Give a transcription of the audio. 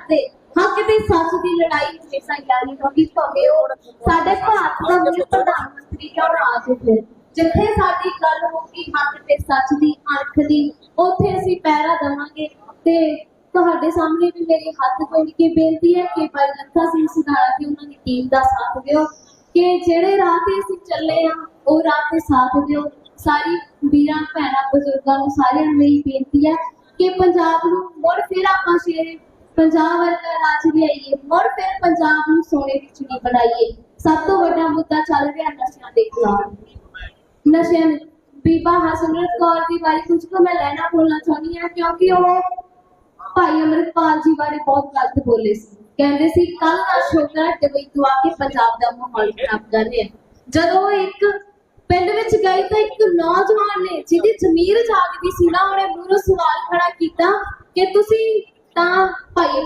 ਕਰਦੇ ਹੱਕ ਤੇ ਸੱਚ ਦੀ ਲੜਾਈ ਹਮੇਸ਼ਾ ਯਾਰੀ ਰਹੀ ਭਾਵੇਂ ਉਹ ਸਾਡੇ ਭਾਰਤ ਦਾ ਮੁੱਖ ਪ੍ਰਧਾਨ ਮੰਤਰੀ ਕਿਉਂ ਨਾ ਆ ਜਾਏ ਜਿੱਥੇ ਸਾਡੀ ਗੱਲ ਹੋਊਗੀ, ਹੱਕ ਤੇ ਸੱਚ ਦੀ, ਅਣਖ ਦੀ, ਉੱਥੇ ਅਸੀਂ ਪਹਿਰਾ ਦੇਵਾਂਗੇ ਤੇ ਤੁਹਾਡੇ ਸਾਹਮਣੇ ਵੀ ਮੇਰੇ ਹੱਥ ਜੋੜ ਕੇ ਬੇਨਤੀ ਹੈ ਕਿ ਭਾਈ ਲੱਖਾ ਸਿੰਘ ਸਿਧਾਣਾ ਤੇ ਉਹਨਾਂ ਦੀ ਟੀਮ ਦਾ ਸਾਥ ਦਿਓ, ਕਿ ਜਿਹੜੇ ਰਾਹ ਤੇ ਅਸੀਂ ਚੱਲੇ ਆ ਉਹ ਰਾਹ ਤੇ ਸਾਥ ਦਿਓ। ਸਾਰੀ ਵੀਰਾਂ ਭੈਣਾਂ, ਬਜ਼ੁਰਗਾਂ ਨੂੰ ਸਾਰਿਆਂ ਨੂੰ ਇਹ ਬੇਨਤੀ ਹੈ ਕਿ ਪੰਜਾਬ ਨੂੰ ਮੁੜ ਫਿਰ ਆਪਾਂ ਸ਼ੇਰੇ ਪੰਜਾਬ ਵਰਗਾ ਰਾਜ ਲਿਆਈਏ ਮੁੜ ਫਿਰ ਪੰਜਾਬ ਨੂੰ ਸੋਨੇ ਦੀ ਚਿੜੀ ਬਣਾਈਏ। ਸਭ ਤੋਂ ਵੱਡਾ ਮੁੱਦਾ ਚੱਲ ਰਿਹਾ ਨਸ਼ਿਆਂ ਦੇ ਖਿਲਾਫ। ਨਸ਼ਿਆਂ ਬੀਬਾ ਹਸਨਰਤ ਕੌਰ ਦੀ ਬਾਰੇ ਕੁਝ ਕੁ ਮੈਂ ਲੈਣਾ ਬੋਲਣਾ ਚਾਹੁੰਦੀ ਹਾਂ, ਕਿਉਂਕਿ ਉਹ ਭਾਈ ਅਮਰਿਤਪਾਲ ਜੀ ਬਾਰੇ ਬਹੁਤ ਗਲਤ ਬੋਲੇ ਸੀ। ਕਹਿੰਦੇ ਸੀ ਕੱਲ ਦਾ ਛੋਕਰਾ ਦੁਬਈ ਤੋਂ ਆ ਕੇ ਪੰਜਾਬ ਦਾ ਮਾਹੌਲ ਖਰਾਬ ਕਰ ਰਿਹਾ ਜਦੋਂ ਉਹ ਇੱਕ ਪਿੰਡ ਵਿੱਚ ਗਈ ਤਾਂ ਇੱਕ ਨੌਜਵਾਨ ਨੇ, ਜਿਹਦੀ ਜ਼ਮੀਰ ਜਾਗਦੀ ਸੀ ਨਾ, ਉਹਨੇ ਮੂਹਰੋਂ ਸਵਾਲ ਤਾਂ ਭਾਈ